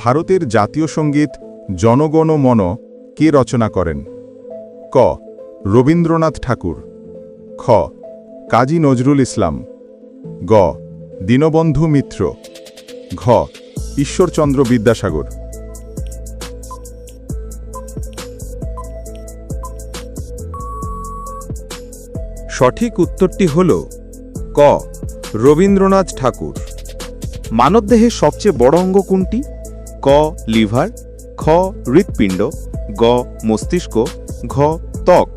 ভারতের জাতীয় সংগীত জনগণ মন কে রচনা করেন? ক. রবীন্দ্রনাথ ঠাকুর। খ. কাজী নজরুল ইসলাম। গ. দীনবন্ধু মিত্র। ঘ. ঈশ্বরচন্দ্র বিদ্যাসাগর। সঠিক উত্তরটি হল ক. রবীন্দ্রনাথ ঠাকুর। মানবদেহের সবচেয়ে বড় অঙ্গ কোনটি? ক লিভার, খ হৃৎপিণ্ড, গ মস্তিষ্ক, ঘ ত্বক।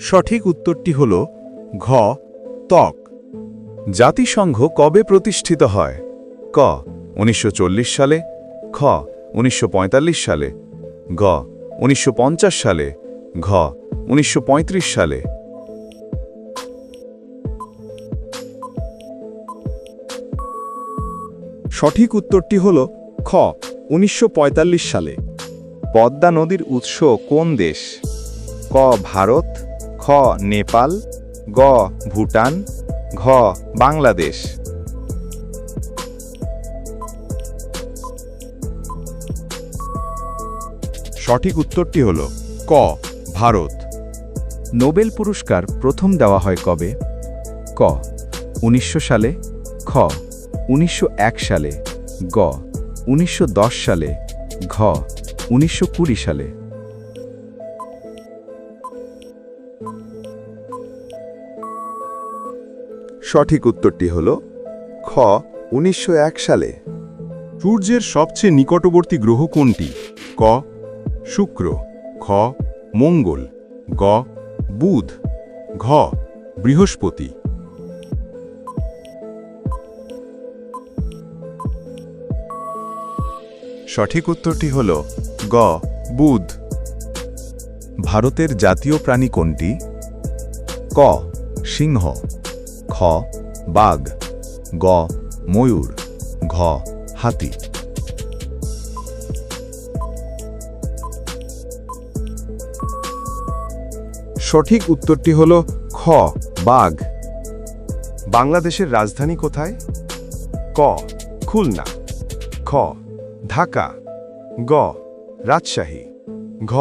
সঠিক উত্তরটি হল ঘ, ত্বক। জাতিসংঘ কবে প্রতিষ্ঠিত হয়? ক, উনিশশো চল্লিশ সালে। খ, উনিশশো পঁয়তাল্লিশ সালে। গ উনিশশো পঞ্চাশ সালে। ঘ, উনিশশো পঁয়ত্রিশ সালে। সঠিক উত্তরটি হল খ, উনিশশো পঁয়তাল্লিশ সালে। পদ্মা নদীর উৎস কোন দেশ? ক, ভারত, খ, নেপাল, গ, ভুটান, ঘ, বাংলাদেশ। সঠিক উত্তরটি হল ক, ভারত। নোবেল পুরস্কার প্রথম দেওয়া হয় কবে? ক, উনিশশো সালে, খ। উনিশশো এক সালে গ। উনিশশো দশ সালে ঘ। উনিশশো কুড়ি সালে। সঠিক উত্তরটি হল খ উনিশশো এক সালে। সূর্যের সবচেয়ে নিকটবর্তী গ্রহ কোনটি? ক শুক্র। খ মঙ্গল। গ বুধ। ঘ বৃহস্পতি। সঠিক উত্তরটি হল গ, বুধ। ভারতের জাতীয় প্রাণী কোনটি? ক, সিংহ। খ, বাঘ। গ, ময়ূর। ঘ, হাতি। সঠিক উত্তরটি হল খ, বাঘ। বাংলাদেশের রাজধানী কোথায়? ক, খুলনা। খ ঢাকা গ রাজশাহী ঘ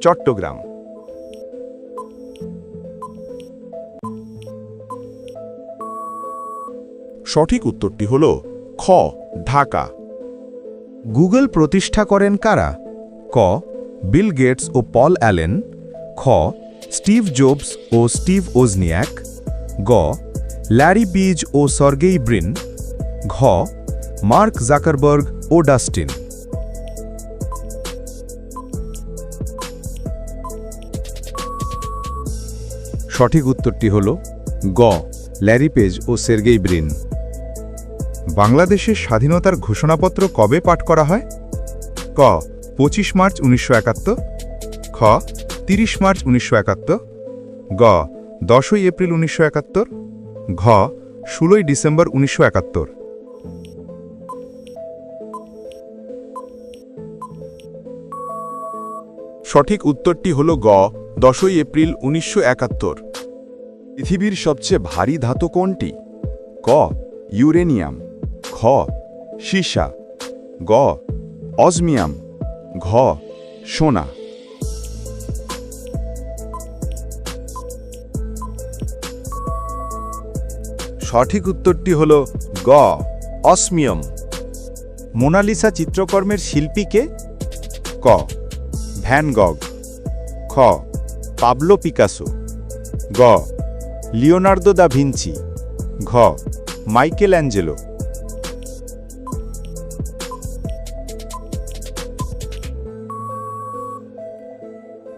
চট্টগ্রাম। সঠিক উত্তরটি হল খ ঢাকা। গুগল প্রতিষ্ঠা করেন কারা? ক বিল গেটস ও পল অ্যালেন। খ স্টিভ জোবস ও স্টিভ ওজনিয়াক। গ ল্যারি বিজ ও সর্গেই ব্রিন। ঘ মার্ক জাকারবার্গ ও ডাস্টিন। সঠিক উত্তরটি হল গ, ল্যারি পেজ ও সের্গেই ব্রিন। বাংলাদেশের স্বাধীনতার ঘোষণাপত্র কবে পাঠ করা হয়? ক, পঁচিশ মার্চ উনিশশো একাত্তর। খ, তিরিশ মার্চ উনিশশো একাত্তর। গ, দশই এপ্রিল উনিশশো একাত্তর। ঘ, ষোলোই ডিসেম্বর উনিশশো একাত্তর। সঠিক উত্তরটি হল গ, দশই এপ্রিল উনিশশো একাত্তর। পৃথিবীর সবচেয়ে ভারী ধাতু কোনটি? ক, ইউরেনিয়াম। খ, সীসা। গ, অজমিয়াম। ঘ, সোনা। সঠিক উত্তরটি হল গ, অসমিয়ম। মোনালিসা চিত্রকর্মের শিল্পীকে ক ভ্যান গগ। খ, পাবলো পিকাসো। গ, লিওনার্দো দা ভিঞ্চি। ঘ মাইকেল অ্যাঞ্জেলো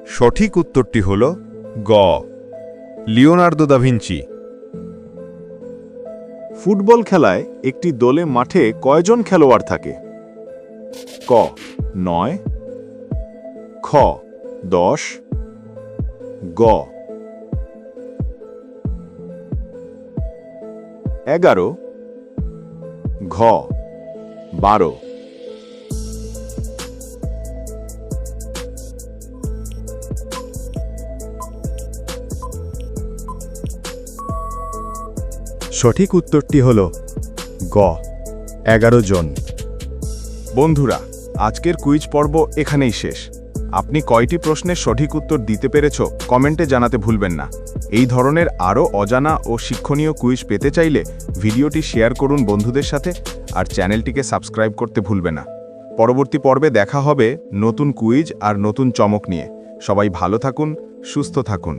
সঠিক উত্তরটি হল গ, লিওনার্দো দা ভিঞ্চি। ফুটবল খেলায় একটি দলে মাঠে কয়জন খেলোয়াড় থাকে? ক, নয় দশ গ। এগারো ঘ বারো। সঠিক উত্তরটি হল গ এগারো জন। বন্ধুরা আজকের কুইজ পর্ব এখানেই শেষ। আপনি কয়টি প্রশ্নের সঠিক উত্তর দিতে পেরেছ, কমেন্টে জানাতে ভুলবেন না। এই ধরনের আরও অজানা ও শিক্ষণীয় কুইজ পেতে চাইলে ভিডিওটি শেয়ার করুন বন্ধুদের সাথে আর চ্যানেলটিকে সাবস্ক্রাইব করতে ভুলবে না। পরবর্তী পর্বে দেখা হবে নতুন কুইজ আর নতুন চমক নিয়ে। সবাই ভালো থাকুন, সুস্থ থাকুন।